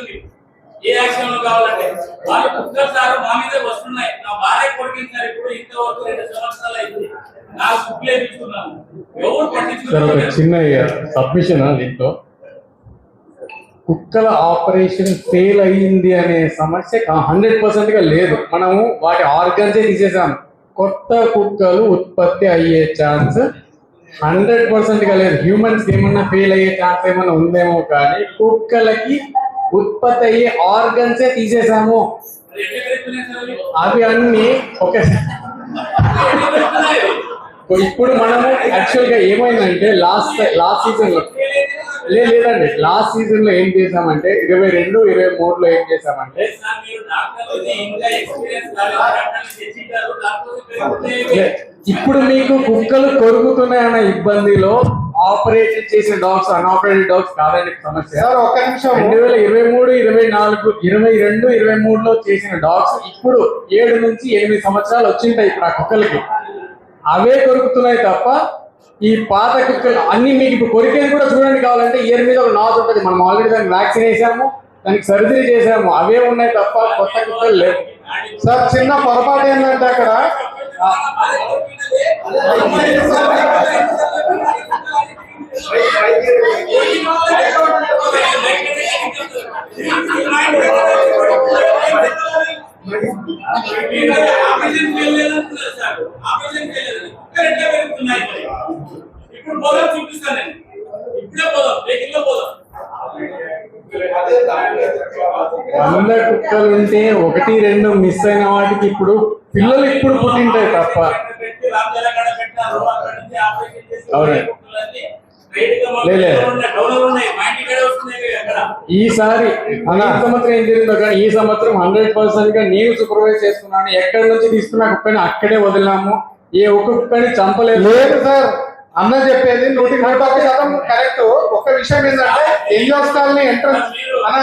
ఉంది ఏ యాక్షన్ కావాలంటే వాళ్ళు కుక్కలు మా మీదే వస్తున్నాయి. నా భార్య కొడుకున్నారు ఇప్పుడు ఇంతవరకు రెండు సంవత్సరాలు అయింది. నాకు కుక్కలు తీసుకున్నాను ఎవరు సార్ చిన్న సబ్మిషన్ దీంట్లో. కుక్కల ఆపరేషన్ ఫెయిల్ అయ్యింది అనే సమస్య హండ్రెడ్ పర్సెంట్గా లేదు. మనము వాటి ఆర్గన్సే తీసేసాం. కొత్త కుక్కలు ఉత్పత్తి అయ్యే ఛాన్స్ హండ్రెడ్ పర్సెంట్గా లేదు హ్యూమన్స్ ఏమన్నా ఫెయిల్ అయ్యే ఛాన్స్ ఏమన్నా ఉందేమో కానీ కుక్కలకి ఉత్పత్తి అయ్యే ఆర్గన్సే తీసేసాము అది సార్ అవి? అన్ని ఒక ఇప్పుడు మనము యాక్చువల్గా ఏమైందంటే లాస్ట్ లాస్ట్ సీజన్లో లేదండి లాస్ట్ సీజన్లో ఏం చేసామంటే ఇరవై రెండు ఇరవై మూడులో ఏం చేసామంటే ఇప్పుడు మీకు కుక్కలు కొరుకుతున్నాయన్న ఇబ్బందిలో ఆపరేషన్ చేసిన డాగ్స్ అన్ఆపరేటెడ్ డాగ్స్ కాదండి సమస్య. సార్ ఒక్క నిమిషం. రెండు వేల ఇరవై మూడు ఇరవై నాలుగు ఇరవై రెండు ఇరవై మూడులో చేసిన డాగ్స్ ఇప్పుడు ఏడు నుంచి ఎనిమిది సంవత్సరాలు వచ్చింటాయి ఇప్పుడు ఆ కుక్కలకి. అవే కొరుకుతున్నాయి తప్ప ఈ పాత కుక్కలు అన్ని మీకు ఇప్పుడు కొరికేది కూడా చూడండి కావాలంటే ఇయర్ మీద ఒక నాజ్ ఉంటుంది. మనం ఆల్రెడీ దానికి వ్యాక్సిన్ వేసాము దానికి సర్జరీ చేసాము. అవే ఉన్నాయి తప్ప కొత్త కుక్కలు లేవు. సార్ చిన్న పొరపాటు ఏంటంటే అక్కడ ఇప్పుడు పోదాం చూపిస్తాను నేను ఇప్పుడే పోదాం వెహికల్లో పోదాం వంద కుక్కలు ఉంటే ఒకటి రెండు మిస్ అయిన వాటికి ఇప్పుడు పిల్లలు ఇప్పుడు పుట్టింటాయి తప్ప. ఈసారి సంవత్సరం ఏం జరిగిందో కానీ ఈ సంవత్సరం హండ్రెడ్ పర్సెంట్గా నేను సూపర్వైజ్ చేసుకున్నాను ఎక్కడి నుంచి తీసుకున్న కుక్కని అక్కడే వదిలినాము. ఏ ఒక్క కుక్కని చంపలేదు. లేదు సార్ అన్న చెప్పేది నూటికి నూట ఒక్క శాతం కరెక్ట్ ఒక్క విషయం ఏంటంటే ఎన్జిఓస్ కాలనీ ఎంట్రన్స్ అన్న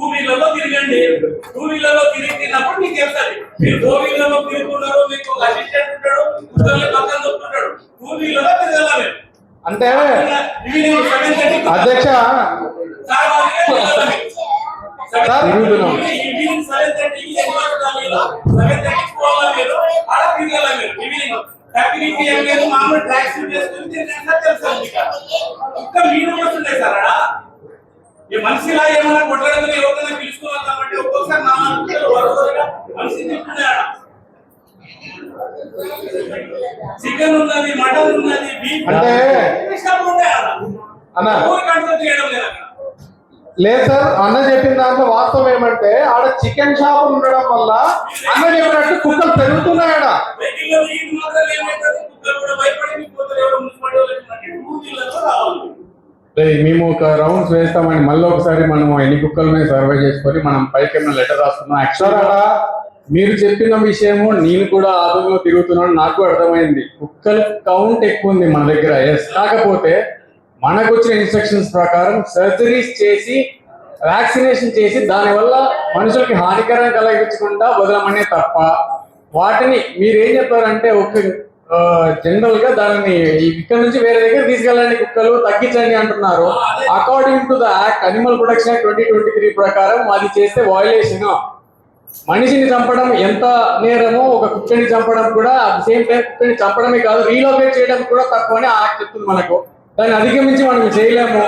టూ వీలర్లో తిరగండి. టూ వీలర్లో టూ తిరిగినప్పుడు మీకు తెలుస్తుంది మీరు ఫోర్ వీలర్లో తిరుగుతున్నారు మీకు ఒక అసిస్టెంట్ ఉంటాడు పక్కన టూ వీలర్లో తిరగాల అంటే అధ్యక్ష సార్ వాళ్ళకే తిరగాల మీరు. సార్, తిరుగుతున్నాం. ఈవినింగ్ సెవెన్ థర్టీకి సెవెన్ థర్టీకి పోవాలి మీరు ఆడ తిరగాల మీరు ఈవినింగ్. థర్టీకి ఏం లేదు మామూలు ట్రాక్స్ చేసుకుని తిరిగినా తెలుసు మీకు? ఇంకా మీరు వస్తుండే సార్ ఆడ. ఈ మనిషిలా ఏమైనా కొట్టడానికి ఎవరైనా పిలుచుకోవాలి కాబట్టి ఒక్కొక్కసారి నా మనిషి తింటున్నాడు చికెన్ ఉన్నది మటన్ ఉన్నది బీఫ్ అంటే- అన్న. ఊరి కంట్రోల్ చేయడం లేదు సార్ అన్న చెప్పిన దాంట్లో వాస్తవం ఏమంటే ఆడ చికెన్ షాప్ ఉండడం వల్ల అన్న చెప్పినట్టు కుక్కలు పెరుగుతున్నాయి కుక్కలు కూడా భయపడి మేము ఒక రౌండ్స్ వేస్తామని మళ్ళీ ఒకసారి మనం ఎన్ని కుక్కల మీద సర్వే చేసుకొని మనం పైకి ఏమైనా లెటర్ రాస్తున్నాం. సార్ యాక్చువల్ ఆడ మీరు చెప్పిన విషయము నేను కూడా ఆదంలో తిరుగుతున్నాను నాకు అర్థమైంది. కుక్కల కౌంట్ ఎక్కువ ఉంది మన దగ్గర. ఎస్ కాకపోతే మనకు వచ్చిన ఇన్స్ట్రక్షన్స్ ప్రకారం సర్జరీస్ చేసి వ్యాక్సినేషన్ చేసి దానివల్ల మనుషులకి హానికరం కలిగించకుండా వదలమనే తప్ప వాటిని మీరు ఏం చెప్పారంటే ఒక జనరల్గా దానిని ఇక్కడ నుంచి వేరే దగ్గర తీసుకెళ్ళండి కుక్కలు తగ్గించండి అంటున్నారు. According to the act animal protection twenty twenty three ప్రకారం అది చేస్తే వయలేషన్ మనిషిని చంపడం ఎంత నేరమో ఒక కుక్కని చంపడం కూడా అట్ సేమ్ టైం కుక్కని చంపడమే కాదు రీలోకేట్ చేయడం కూడా తక్కువ అని ఆ యాక్ట్ చెప్తుంది మనకు. దాన్ని అధిగమించి మనం చేయలేము.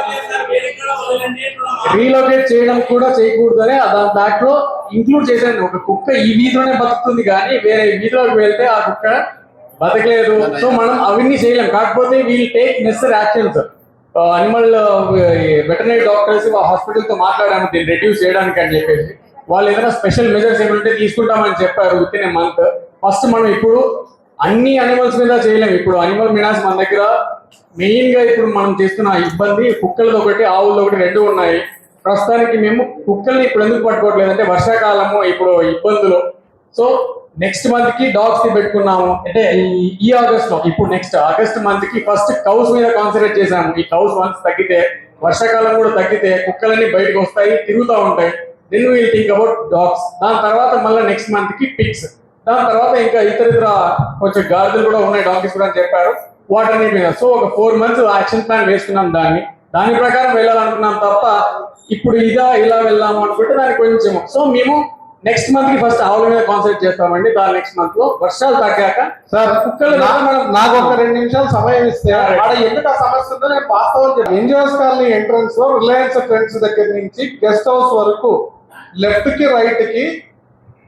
రీలోకేట్ చేయడం కూడా చేయకూడదని దాని దాంట్లో ఇంక్లూడ్ చేశాను. ఒక కుక్క ఈ వీధిలోనే బతుకుతుంది కానీ వేరే వీధిలోకి వెళ్తే ఆ కుక్క బతకలేదు. సో మనం అవన్నీ చేయలేం. కాకపోతే we'll take necessary actions animal veterinary doctors హాస్పిటల్తో మాట్లాడాము. దీన్ని రెడ్యూస్ చేయడానికి అని చెప్పేసి. వాళ్ళు ఏదైనా స్పెషల్ మెజర్స్ ఏమంటే తీసుకుంటామని చెప్పారు విత్ ఇన్ మంత్ ఫస్ట్ మనం ఇప్పుడు అన్ని అనిమల్స్ మీద చేయలేము ఇప్పుడు అనిమల్ మినాస్ మన దగ్గర మెయిన్గా ఇప్పుడు మనం చేస్తున్న ఇబ్బంది కుక్కలది ఒకటి ఆవులది ఒకటి రెండు ఉన్నాయి. ప్రస్తుతానికి మేము కుక్కల్ని ఇప్పుడు ఎందుకు పట్టుకోవట్లేదు అంటే వర్షాకాలము ఇప్పుడు ఇబ్బందులు. సో నెక్స్ట్ మంత్కి డాగ్స్ని పెట్టుకున్నాము. అంటే ఈ ఆగస్ట్లో ఇప్పుడు నెక్స్ట్ ఆగస్ట్ మంత్కి ఫస్ట్ కౌస్ మీద కాన్సన్ట్రేట్ చేసాము ఈ కౌస్ వన్స్ తగ్గితే వర్షాకాలం కూడా తగ్గితే కుక్కలన్నీ బయటకు వస్తాయి తిరుగుతూ ఉంటాయి. Then will think about dogs దాని తర్వాత మళ్ళీ నెక్స్ట్ మంత్కి పిక్స్ దాని తర్వాత ఇంకా ఇతర ఇతర కొంచెం గాడిదలు కూడా ఉన్నాయి డాగ్స్ కూడా అని చెప్పారు. వాటన్ని మీద. సో ఒక ఫోర్ మంత్స్ యాక్షన్ ప్లాన్ వేసుకున్నాం దాన్ని. దాని ప్రకారం వెళ్ళాలనుకున్నాం తప్ప ఇప్పుడు ఇదా ఇలా వెళ్దాము అనుకుంటే దానికి కొంచెం. సో మేము నెక్స్ట్ మంత్కి ఫస్ట్ ఆవుల మీద కాన్సన్ట్రేట్ చేస్తామండి. దాని నెక్స్ట్ మంత్లో వర్షాలు తగ్గాక సార్ కుక్కలు నాకు ఒక రెండు నిమిషాలు సమయం ఇస్తే ఆడ ఎందుకు ఆ సమస్య ఉందో నేను వాస్తవం NGOs colony entrance Reliance Trends దగ్గర నుంచి గెస్ట్ హౌస్ వరకు లెఫ్ట్కి రైట్కి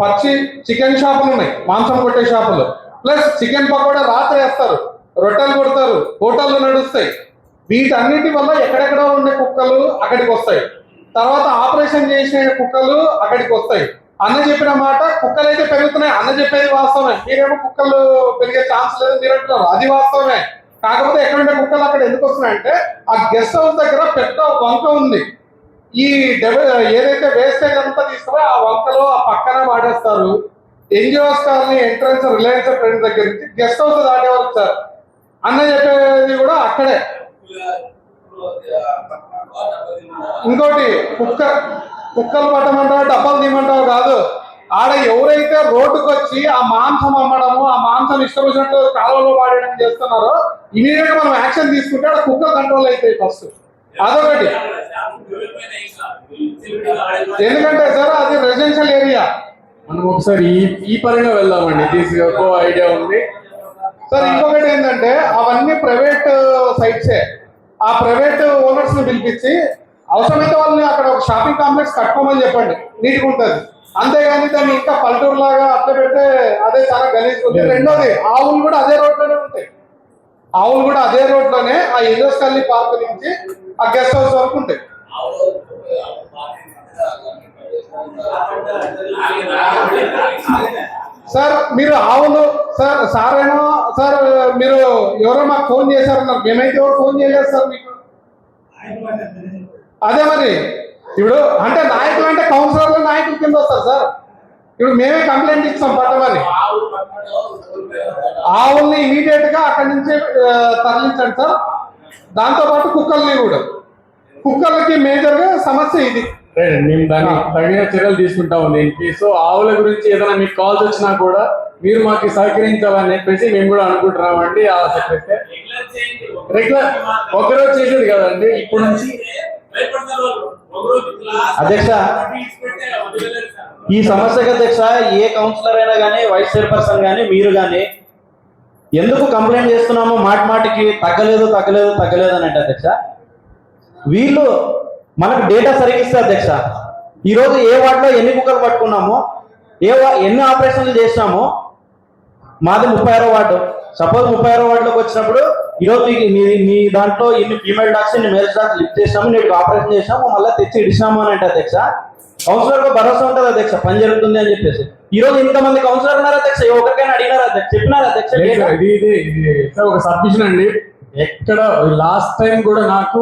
పచ్చి చికెన్ షాపులు ఉన్నాయి. మాంసం కొట్టే షాపులు ప్లస్ చికెన్ పకోడా రాత్రి వేస్తారు. రొట్టెలు కొడతారు. హోటళ్ళు నడుస్తాయి. వీటన్నిటి వల్ల ఎక్కడెక్కడ ఉండే కుక్కలు అక్కడికి వస్తాయి. తర్వాత ఆపరేషన్ చేసిన కుక్కలు అక్కడికి వస్తాయి. అన్న చెప్పిన మాట కుక్కలు అయితే పెరుగుతున్నాయి. అన్న చెప్పేది వాస్తవమే. మీరేమో కుక్కలు పెరిగే ఛాన్స్ లేదు మీరు అంటున్నారు అది వాస్తవమే. కాకపోతే ఎక్కడంటే కుక్కలు అక్కడ ఎందుకు వస్తున్నాయంటే ఆ గెస్ట్ హౌస్ దగ్గర పెద్ద వంక ఉంది. ఈ డెవ- ఏదైతే వేస్టేజ్ అంతా తీసుకుపోయి ఆ వంకలో ఆ పక్కన వాడేస్తారు NGOs colony entrance Reliance friend దగ్గర నుంచి గెస్ట్ హౌస్ దాటేవారు సార్ అన్న చెప్పేది కూడా అక్కడే. ఇంకోటి కుక్క కుక్కలు పట్టమంటావు డబ్బాలు తీయమంటావు కాదు. ఆడ ఎవరైతే రోడ్డుకు వచ్చి ఆ మాంసం అమ్మడము ఆ మాంసం ఇష్టం వచ్చినట్టు కాలువలో వాడడం చేస్తున్నారో ఇమీడియట్ మనం యాక్షన్ తీసుకుంటే ఆడ కుక్కలు కంట్రోల్ అవుతాయి ఫస్ట్ అదొకటి. ఎందుకంటే సార్ అది రెసిడెన్షియల్ ఏరియా మనం ఒకసారి ఈ ఈ పరంగా వెళ్దామండి. దిస్ ఒక ఐడియా ఉంది. సార్ ఇంకొకటి ఏంటంటే అవన్నీ ప్రైవేట్ సైట్సే ఆ ప్రైవేట్ ఓనర్స్ని పిలిపించి అవసరమైతే వాళ్ళని అక్కడ ఒక షాపింగ్ కాంప్లెక్స్ కట్టుకోమని చెప్పండి. నీట్గా ఉంటుంది. అంతేగాని దాన్ని ఇంకా పల్లెటూరు లాగా అట్లా పెడితే అదే చాలా గలీజ్ ఉంది రెండోది ఆవులు కూడా అదే రోడ్లోనే ఉంటాయి. ఆవులు కూడా అదే రోడ్లోనే ఆ ఇండోస్కల్లి పార్క్ నుంచి ఆ గెస్ట్ హౌస్ వరకు ఉంటాయి. సార్ మీరు ఆవులు సార్ సార్ ఏమో సార్ మీరు ఎవరో మాకు ఫోన్ చేశారన్నారు. మేమైతే ఎవరు ఫోన్ చేయలేదు సార్ మీకు. అదే మరి. ఇప్పుడు అంటే నాయకులు అంటే కౌన్సిలర్లు నాయకుల కింద వస్తారు సార్. ఇప్పుడు మేమే కంప్లైంట్ ఇచ్చాం పట్టమని. ఆవుల్ని ఇమీడియట్గా అక్కడి నుంచి ఆ, తరలించండి సార్. దాంతో పాటు కుక్కల్ని కూడా. కుక్కలకి మేజర్గా సమస్య ఇది. మేము దాన్ని తగిన చర్యలు తీసుకుంటాము దీనికి సో ఆవుల గురించి ఏదైనా మీకు కాల్స్ వచ్చినా కూడా మీరు మాకు సహకరించాలని చెప్పేసి మేము కూడా అనుకుంటున్నామండి. ఆ సెక్రటరీ రెగ్యులర్ ఒకరోజు చేసేది కదండి. ఇప్పుడు నుంచి అధ్యక్ష, ఈ సమస్యకు అధ్యక్ష ఏ కౌన్సిలర్ అయినా కానీ వైస్ చైర్పర్సన్ కానీ మీరు కానీ ఎందుకు కంప్లైంట్ చేస్తున్నామో మాటి మాటికి తగ్గలేదు తగ్గలేదు తగ్గలేదు అని అంటే అధ్యక్ష వీళ్ళు మనకు డేటా సరిగ్గా ఇస్తే అధ్యక్ష ఈరోజు ఏ వార్డులో ఎన్ని కుక్కలు పట్టుకున్నామో ఏ ఎన్ని ఆపరేషన్లు చేసినామో మాది ముప్పై ఆరో వార్డు. సపోజ్ ముప్పై ఆరో వార్డులోకి వచ్చినప్పుడు ఈరోజు మీ మీ దాంట్లో ఇన్ని ఫీమేల్ డాక్స్ ఇన్ని మేల్ డాక్స్ లిఫ్ట్ చేసినాము నీకు ఆపరేషన్ చేసినాము మళ్ళీ తెచ్చి ఇడిచినాము అని అంటే అధ్యక్ష కౌన్సిలర్కు భరోసా ఉంటుంది అధ్యక్ష పని జరుగుతుంది అని చెప్పేసి. ఈ రోజు ఇంతమంది కౌన్సిలర్ ఉన్నారు అధ్యక్ష ఏ ఒక్కరికైనా అడిగినారు అధ్యక్ష చెప్పినారు అధ్యక్ష ఇది ఇది ఒక సబ్మిషన్ అండి. ఎక్కడ లాస్ట్ టైం కూడా నాకు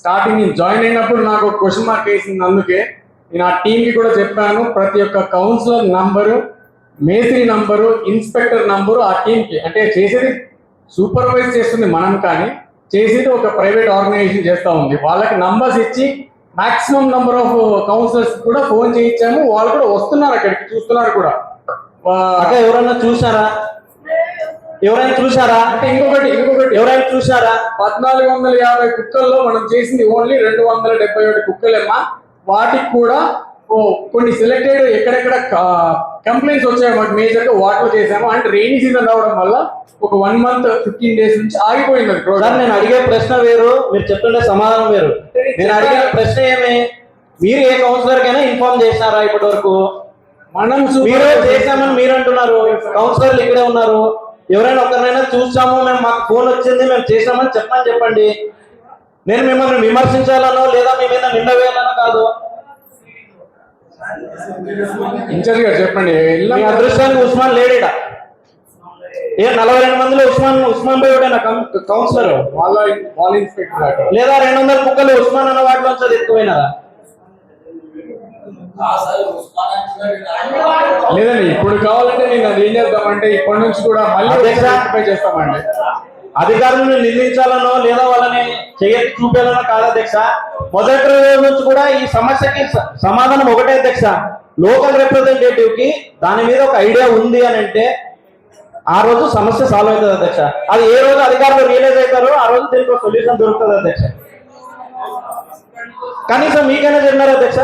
స్టార్టింగ్ నేను జాయిన్ అయినప్పుడు నాకు ఒక క్వశ్చన్ మార్క్ వేసింది అందుకే. నేను ఆ టీం కి కూడా చెప్పాను ప్రతి ఒక్క కౌన్సిలర్ నంబరు మేస్త్రి నంబరు ఇన్స్పెక్టర్ నంబరు ఆ టీం కి అంటే చేసేది సూపర్వైజ్ చేస్తుంది మనం కానీ చేసేది ఒక ప్రైవేట్ ఆర్గనైజేషన్ చేస్తా ఉంది. వాళ్ళకి నంబర్స్ ఇచ్చి మాక్సిమం నంబర్ ఆఫ్ కౌన్సిలర్స్ కూడా ఫోన్ చేయించాము. వాళ్ళు కూడా వస్తున్నారు అక్కడికి చూస్తున్నారు కూడా. అక్క ఎవరైనా చూసారా ఎవరైనా చూసారా అంటే ఇంకొకటి ఇంకొకటి. ఎవరైనా చూసారా పద్నాలుగు వందల యాభై కుక్కల్లో మనం చేసింది ఓన్లీ రెండు వందల డెబ్బై ఒకటి కుక్కలేమ్మా. వాటికి కూడా కొన్ని సెలెక్టెడ్ ఎక్కడెక్కడ కంప్లైంట్స్ వచ్చాయి మాకు మేజర్గా వాటర్ చేసాము అంటే రెయినీ సీజన్ రావడం వల్ల ఒక వన్ మంత్ ఫిఫ్టీన్ డేస్ నుంచి ఆగిపోయింది అది సార్. నేను అడిగే ప్రశ్న వేరు మీరు చెప్తుండే సమాధానం వేరు. నేను అడిగిన ప్రశ్న ఏమి? మీరు ఏ కౌన్సిలర్ కైనా ఇన్ఫార్మ్ చేసినారా ఇప్పటి వరకు మనం మీరు చేశామని మీరు అంటున్నారు కౌన్సిలర్లు ఇక్కడే ఉన్నారు. ఎవరైనా ఒకరినైనా చూసాము మేము మాకు ఫోన్ వచ్చింది మేము చేసామని చెప్పమని చెప్పండి. నేను మిమ్మల్ని విమర్శించాలనో లేదా మీ మీద నింద వేయాలనో కాదు. ఇన్ఛార్జ్ గారు చెప్పండి. మీ. అదృష్టానికి ఉస్మాన్ లేడీడ? ఏ నలభై రెండు మందిలో ఉస్మాన్ ఉస్మాన్ బై ఒకటేనా కౌన్సిలర్? వాళ్ళ వాళ్ళ ఇన్స్పెక్టర్ లేదా రెండు వందల కుక్కలు ఉస్మాన్ అన్న వాటిలో అది ఎక్కువైనదా? లేదండి ఇప్పుడు కావాలంటే నేను అది ఏం చేద్దామంటే ఇప్పటి నుంచి కూడా మళ్ళీ చేస్తామండి. అధికారులను నిందించాలనో లేదా వాళ్ళని చేయ చూపేయాలనో కాదు అధ్యక్ష. మొదటి రోజు నుంచి కూడా ఈ సమస్యకి స- సమాధానం ఒకటే అధ్యక్ష. లోకల్ రిప్రజెంటేటివ్కి దాని మీద ఒక ఐడియా ఉంది అని అంటే ఆ రోజు సమస్య సాల్వ్ అవుతుంది అధ్యక్ష. అది ఏ రోజు అధికారులు రియలైజ్ అవుతారో ఆ రోజు దీనికి సొల్యూషన్ దొరుకుతుంది అధ్యక్ష. కనీసం మీకైనా చెప్పినారు అధ్యక్ష?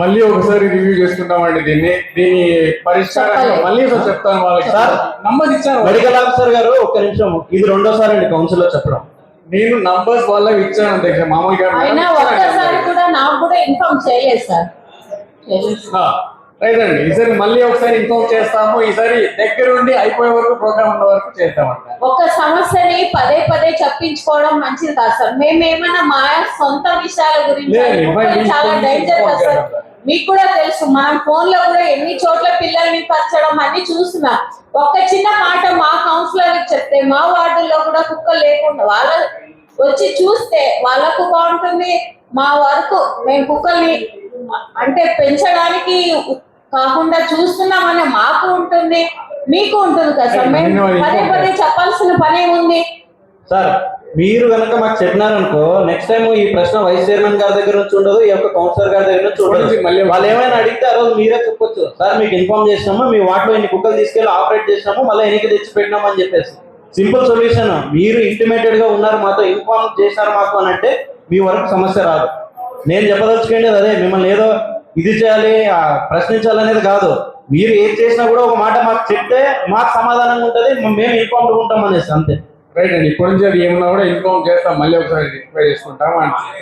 మళ్ళీ ఒకసారి రివ్యూ చేసుకుంటామండి దీన్ని. దీని పరిష్కారం. మళ్ళీ ఒకసారి చెప్తాను వాళ్ళకి. సార్, నంబర్ ఇచ్చాను మెడికల్ ఆఫీసర్ గారు ఒక్క నిమిషం. ఇది రెండోసారి అండి కౌన్సిల్లో చెప్పడం. నేను నంబర్స్ వాళ్ళకి ఇచ్చాను అధ్యక్ష మామూలుగా కూడా నాకు కూడా ఇన్ఫార్మ్ చేయలేదు సార్. రైట్ అండి. ఈసారి మళ్ళీ ఒకసారి ఇన్ఫార్మ్ చేస్తాము. ఈసారి దగ్గరుండి అయిపోయే వరకు ప్రోగ్రామ్ ఉన్న వరకు చేస్తామంట ఒక సమస్యని పదే పదే చెప్పించుకోవడం మంచిది కాదు సార్. మేము ఏమైనా మా సొంత విషయాల గురించి చాలా డేంజర్ కదా సార్. మీకు కూడా తెలుసు మనం ఫోన్లో కూడా ఎన్ని చోట్ల పిల్లల్ని పరచడం అన్ని చూస్తున్నాం. ఒక్క చిన్న మాట మా కౌన్సిలర్ చెప్తే మా వార్డుల్లో కూడా కుక్కలు లేకుండా వాళ్ళ వచ్చి చూస్తే వాళ్ళకు బాగుంటుంది మా వరకు మేము కుక్కల్ని అంటే పెంచడానికి కాకుండా చూస్తున్నామని మాకు ఉంటుంది మీకు ఉంటుంది కదా సార్? మేము పదే పదే చెప్పాల్సిన పని ఏముంది? సార్ మీరు కనుక మాకు చెప్పినారనుకో నెక్స్ట్ టైం ఈ ప్రశ్న వైస్ చైర్మన్ గారి దగ్గర నుంచి ఉండదు ఈ యొక్క కౌన్సిలర్ గారి దగ్గర నుంచి ఉండదు. మళ్ళీ- వాళ్ళు ఏమైనా అడిగితే ఆ రోజు మీరే చెప్పొచ్చు. సార్ మీకు ఇన్ఫార్మ్ చేసినాము మీ వాటిలో ఇన్ని కుక్కలు తీసుకెళ్ళి ఆపరేట్ చేసినాము మళ్ళీ ఎన్నిక తెచ్చి పెట్టినాము అని చెప్పేసి. సింపుల్ సొల్యూషన్ మీరు ఇంటిమేటెడ్గా ఉన్నారు మాతో ఇన్ఫార్మ్ చేశారు మాకు అని అంటే మీ వరకు సమస్య రాదు. నేను చెప్పదలుచుకోండి అదే మిమ్మల్ని ఏదో ఇది చేయాలి ఆ, ప్రశ్నించాలనేది కాదు. మీరు ఏం చేసినా కూడా ఒక మాట మాకు చెప్తే మాకు సమాధానంగా ఉంటుంది మేము ఇన్ఫార్మ్ ఉంటాం అనేసి అంతే. రైట్ అండి. ఇప్పటి నుంచి ఏమన్నా కూడా ఇన్ఫార్మ్ చేస్తాం మళ్ళీ ఒకసారి రిక్వైర్ చేసుకుంటాం అంటే